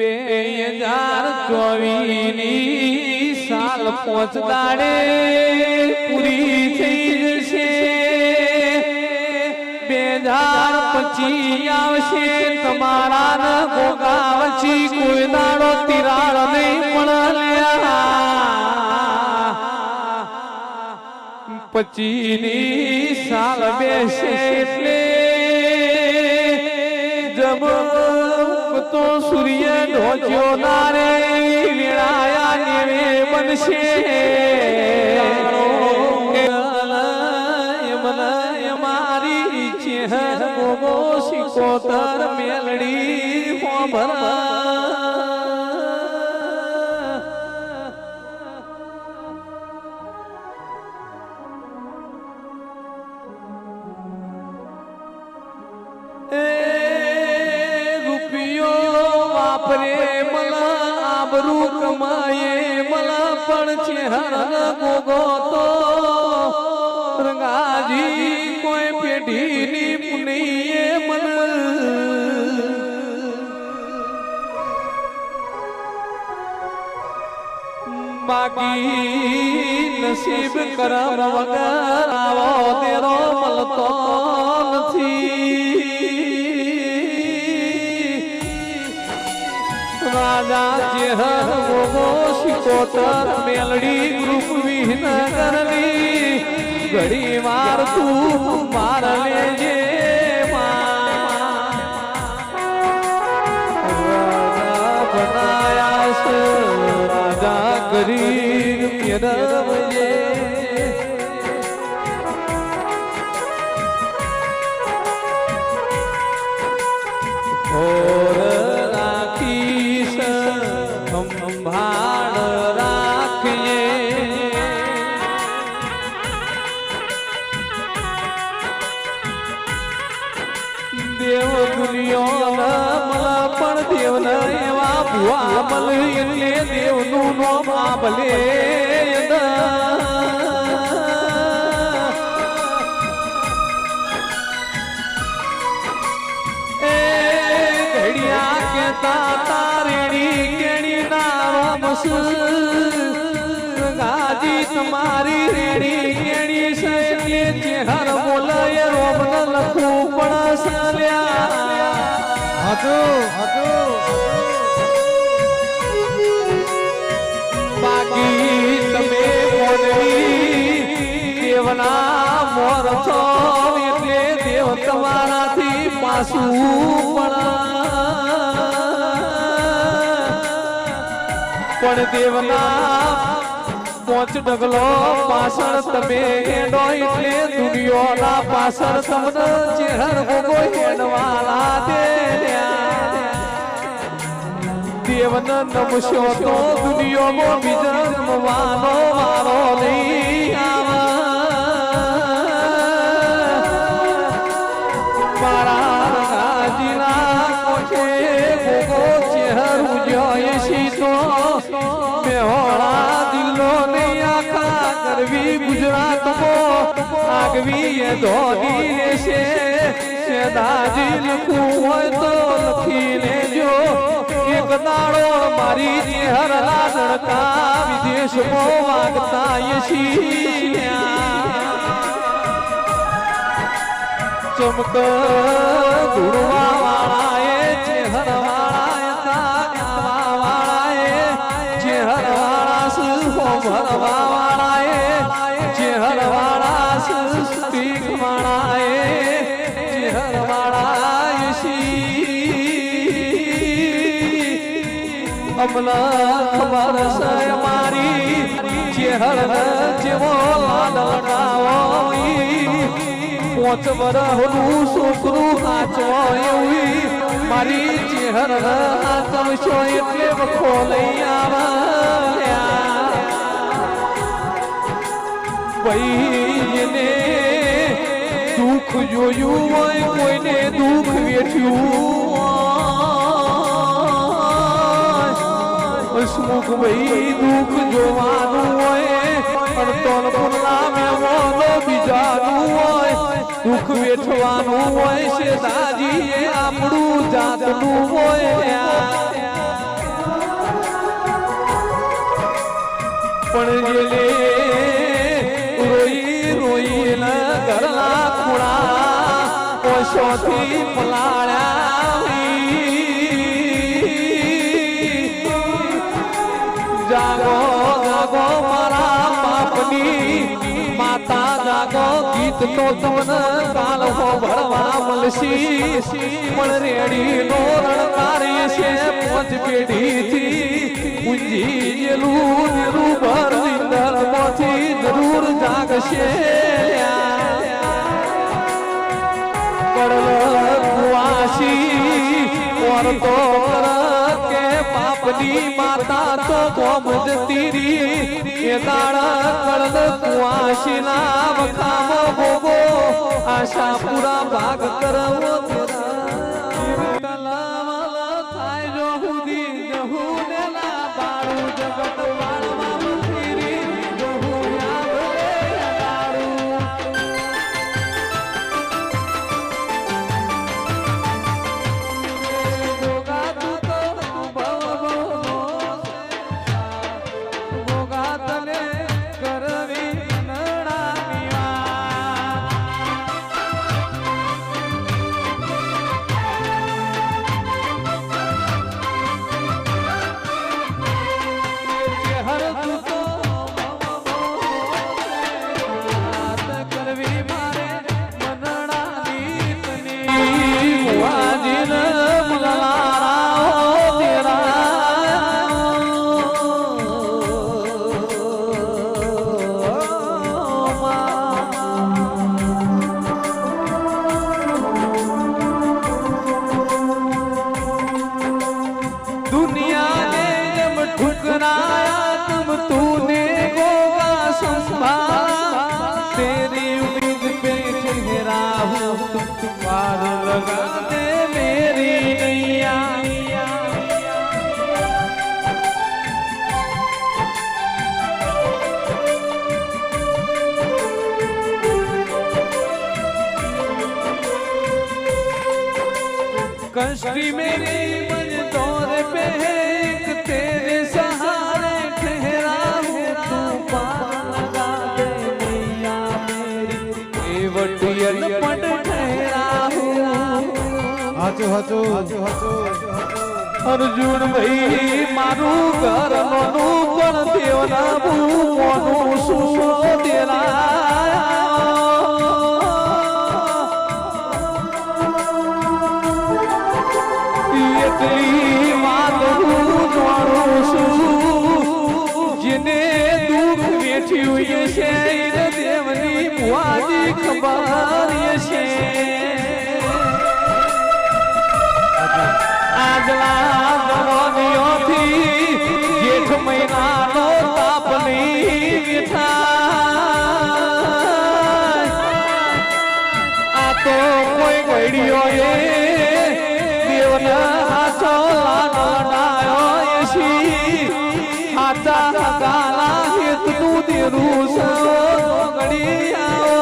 બે હજાર ચોવીસની સાલ પહોંચતાડે પૂરી થઈ જશે. બે હજાર પચી આવશે તમારા ગોગાવછી કોઈ દાડો તિરાડ નહીં પણ પચીની સાલ બેસે એટલે જબ તો સૂર્ય ઢોચ્યો નારે વેળાયા નેવે બનશે મારી ચેહર ગોગો શિકોતર મેલડી હોભરા. મલા પણ ચેહર ગોગો તો રંગાજી કોઈ પેઢીની પુનીએ મન બાકી નસીબ કરમ વગર આવો તેરો મળતો નથી ચેહર ગોગો શિકોતર મેલડી ગ્રુપ વિહનગરની ઘડી વાર તું માર લેજે બનાયા રાજા કરી મેળવજે દેવ દુનિયો મલા પણ ન એવા ભુવા મલે એટલે દેવનું નોમ આભલે ભલે કેતા તારેડી કેણી ના રમસ ગાજી તમારી રેણી કેણી કે ચેહર બોલાય ન લખું? સલ્યા હતું તમે મોનવી દેવના મોર છો એટલે દેવ તમારાથી પાછું પણ. પણ દેવના પોચ ડગલો, પાછળ તમે હેડો એટલે દુનિયોના પાછળ તમને ચેહર ગોગો હેડવાલા દે દેવન નમશો તો દુનિયોમાં બીજા નમવાનો વારો નહીં. કરવી ગુજરાતમાં, આગવી એ ધોની લેશે સેદાજી લખું હોય તો લખી લેજો. એક દાડો મારી ચહેર લાડકા વિદેશમાં વાગતા યશી ચમક ધૂળવા વાળાએ ચેહર વાળાએ તાગવા વાળાએ ચેહર વાળા સુહો ભરવા ચેહર વાળા સુસ્તીક વાળાએ ચેહર વાળા યશી અમલા ખબર છે મારી ચેહર જેવો લાડકાવો પોચ વરહનું છોકરું હાચો એવી મારી ચેહર હાચવશો એટલે વખો ભાઈને દુઃખ જોયું હોય કોઈને દુઃખ વેઠ્યું હસમુખ ભાઈ દુઃખ જોવાનું હોય અડતોલ પુરલા મેવાનો બીજાનું હોય. દુઃખ વેઠવાનું હોય છે દાજી આપણું જાતનું હોય. પણ જે ખૂણા કોશોથી પલાળ્યા જાગો જાગો મારા બાપની માતા, જાગો, ગીત તો તમને કાલ હો ભરવા મળશી. પણ રેડી નો રણકારી છે પોચ પેઢીથી. ઊંજી જેલું ભર નિંદરમાંથી જરૂર જાગશે પડલ કુવાસી ઓરતો કે પાપની માતા તો કોમ જતી રી એ તાળા કળદ કુવાસી ના વખામો ભોગો આશા પૂરા ભાગ કરવો कष्टी मेरी मंजदौर पे है एक तेरे सहारे ठहरा हूँ तू पार लगा दे मैया मेरी केवटियन पट ठहरा हूँ હાચું હાચું હાચું હાચું અર્જુન ભાઈ મારું ઘર નોનું પણ દેવના ભૂમોનું શું તેરા ભુવાજી ખબર છે આજલા જવાનીઓથી જેઠ મહિનાનો તાપની. આ તો કોઈ ઘડીઓ એ દેવના હાથો લાનો ડાયો હાથા ગાલા હેતનું તેરું સો ઘડી આવો.